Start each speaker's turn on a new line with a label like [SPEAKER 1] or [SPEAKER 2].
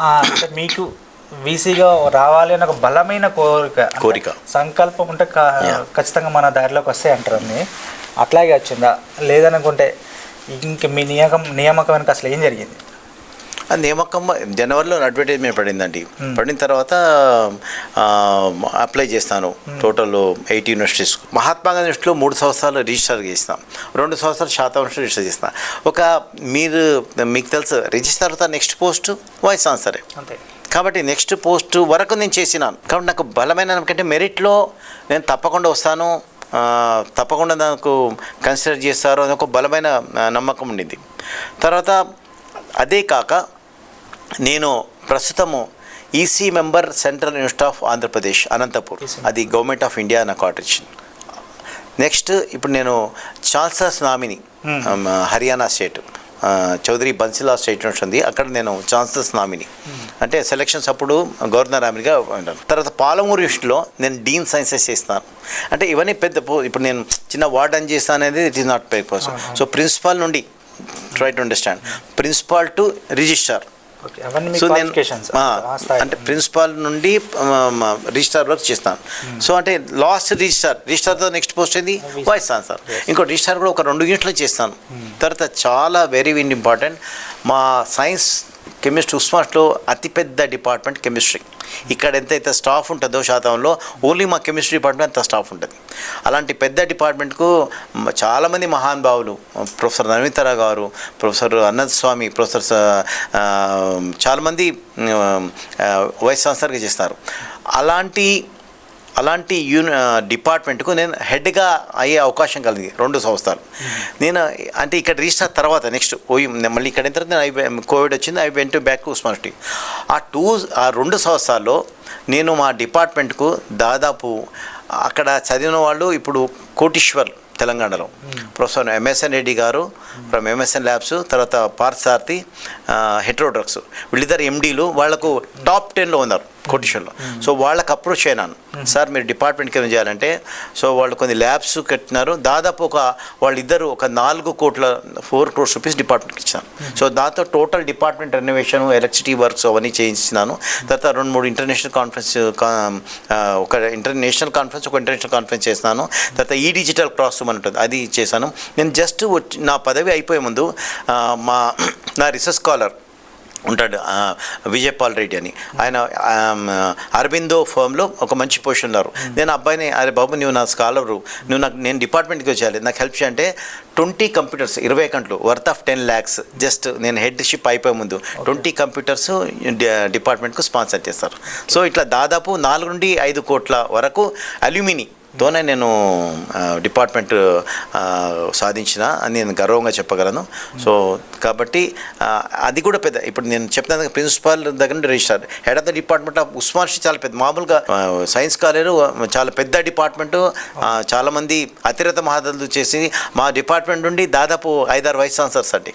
[SPEAKER 1] అంటే మీకు వీసీగా రావాలి అని ఒక బలమైన కోరిక
[SPEAKER 2] కోరిక.
[SPEAKER 1] సంకల్పం ఉంటే ఖచ్చితంగా మన దారిలోకి వస్తాయి అంటారు అన్ని. అట్లాగే వచ్చిందా? లేదనుకుంటే ఇంక మీ నియామకం నియామకం వెనక అసలు ఏం జరిగింది?
[SPEAKER 2] ఆ నియామకం జనవరిలో అడ్వర్టైజ్మెంట్ పడిందండి. పడిన తర్వాత అప్లై చేస్తాను. Total eight universities. Mahatma Gandhi యూనివర్సిటీలో మూడు సంవత్సరాలు రిజిస్టర్ చేస్తాం రెండు సంవత్సరాలు శాతం రిజిస్టర్ చేస్తాం ఒక మీరు మీకు తెలుసు రిజిస్టర్ తర్వాత నెక్స్ట్ పోస్ట్ వైస్ ఆన్సరే
[SPEAKER 1] అంతే.
[SPEAKER 2] కాబట్టి నెక్స్ట్ పోస్ట్ వరకు నేను చేసినాను. కాబట్టి నాకు బలమైన అంటే మెరిట్లో నేను తప్పకుండా వస్తాను. తప్పకుండా నాకు కన్సిడర్ చేస్తారు అని ఒక బలమైన నమ్మకం ఉండింది. తర్వాత అదే కాక నేను ప్రస్తుతము EC member central university of Andhra Pradesh Anantapur. అది గవర్నమెంట్ ఆఫ్ ఇండియా నాకు ఆర్డర్ ఇచ్చింది నెక్స్ట్ ఇప్పుడు నేను chancellor's nominee um, Haryana state Chaudhary Bansilal state university ఉంది. అక్కడ నేను ఛాన్సలర్స్ నామిని అంటే సెలక్షన్స్ అప్పుడు గవర్నర్ నామినిగా ఉంటాను. తర్వాత పాలమూరు యూనివర్సిటీలో నేను డీన్ సైన్సెస్ చేస్తాను అంటే ఇవన్నీ పెద్ద పో- ఇప్పుడు నేను చిన్న వార్డ్ అని చేస్తాను అనేది it is not person so principal నుండి try to understand principal to registrar so నేను అంటే ప్రిన్సిపాల్ నుండి రిజిస్టార్ వరకు చేస్తాను. సో అంటే లాస్ట్ రిజిస్టార్ రిజిస్టార్తో నెక్స్ట్ పోస్ట్ ఏంది? వైస్ ఆన్సర్ ఇంకో రిజిస్టార్ కూడా ఒక రెండు యూనిట్లు చేస్తాను. తర్వాత చాలా వెరీ వెరీ ఇంపార్టెంట్ మా సైన్స్ కెమిస్ట్రీ ఉస్మాట్లో అతిపెద్ద డిపార్ట్మెంట్ కెమిస్ట్రీ. ఇక్కడ ఎంతైతే స్టాఫ్ ఉంటుందో శాతంలో ఓన్లీ మా కెమిస్ట్రీ డిపార్ట్మెంట్ అంత స్టాఫ్ ఉంటుంది. అలాంటి పెద్ద డిపార్ట్మెంట్కు చాలామంది మహానుభావులు ప్రొఫెసర్ నవీతరా గారు ప్రొఫెసర్ అనంత స్వామి ప్రొఫెసర్ చాలామంది వైస్ ఛాన్సలర్గా చేస్తారు. అలాంటి అలాంటి యూని డిపార్ట్మెంట్కు నేను హెడ్గా అయ్యే అవకాశం కలిగింది రెండు సంవత్సరాలు. నేను అంటే ఇక్కడ రిజిస్టర్ తర్వాత నెక్స్ట్ పోయి మళ్ళీ ఇక్కడ అయిన తర్వాత నేను ఐ కోవిడ్ వచ్చింది ఐ వెంట బ్యాక్ ఉస్మానిటీ ఆ టూ ఆ రెండు సంవత్సరాల్లో నేను మా డిపార్ట్మెంట్కు దాదాపు అక్కడ చదివిన వాళ్ళు ఇప్పుడు కోటీశ్వర్ తెలంగాణలో. ప్రొఫెసర్ ఎంఎస్ఎన్ రెడ్డి గారు ఫ్రమ్ ఎంఎస్ఎన్ ల్యాబ్స్ తర్వాత పార్థసారథి హెట్రోడ్రగ్స్ వీళ్ళిద్దరు ఎండీలు వాళ్ళకు టాప్ టెన్లో ఉన్నారు. కొటేషన్లో. సో వాళ్ళకి అప్రోచ్ అయినాను. సార్ మీరు డిపార్ట్మెంట్కి ఏం చేయాలంటే సో వాళ్ళు కొన్ని ల్యాబ్స్ కట్టినారు. దాదాపు ఒక వాళ్ళిద్దరు ఒక నాలుగు కోట్ల ఫోర్ క్రోర్స్ రూపీస్ డిపార్ట్మెంట్కి ఇచ్చాను. సో దాంతో total department renovation electricity works అవన్నీ చేయించినాను. తర్వాత రెండు మూడు ఇంటర్నేషనల్ కాన్ఫరెన్స్ ఒక ఇంటర్నేషనల్ కాన్ఫరెన్స్ ఒక ఇంటర్నేషనల్ కాన్ఫరెన్స్ చేసినాను. తర్వాత ఈ డిజిటల్ క్రాస్ రూమ్ అని ఉంటుంది అది చేశాను. నేను జస్ట్ వచ్చి నా పదవి అయిపోయే ముందు మా నా రిసెర్చ్ స్కాలర్ ఉంటాడు విజయపాల్ రెడ్డి అని. ఆయన అరబిందో ఫర్మ్లో ఒక మంచి పొజిషన్ ఉన్నారు. నేను అబ్బాయిని అరే బాబు నువ్వు నా స్కాలరు నువ్వు నాకు నేను డిపార్ట్మెంట్కి వచ్చేయాలి. నాకు హెల్ప్ చేయంటే ట్వంటీ కంప్యూటర్స్ ఇరవై గంటలు worth of ten lakhs just నేను హెడ్షిప్ అయిపోయే ముందు ట్వంటీ కంప్యూటర్స్ డిపార్ట్మెంట్కు స్పాన్సర్ చేస్తారు. సో ఇట్లా దాదాపు నాలుగు నుండి ఐదు కోట్ల వరకు అల్యూమిని తోనే నేను డిపార్ట్మెంట్ సాధించిన అని నేను గర్వంగా చెప్పగలను. సో కాబట్టి అది కూడా పెద్ద ఇప్పుడు నేను చెప్పిన ప్రిన్సిపాల్ దగ్గర నుండి register head of the department of ఉస్మాన్షి చాలా పెద్ద మామూలుగా సైన్స్ కాలేజ్ చాలా పెద్ద డిపార్ట్మెంట్ చాలామంది అతిరత మహాదలు చేసి మా డిపార్ట్మెంట్ నుండి దాదాపు ఐదారు వైస్ ఛాన్సలర్స్ అండి.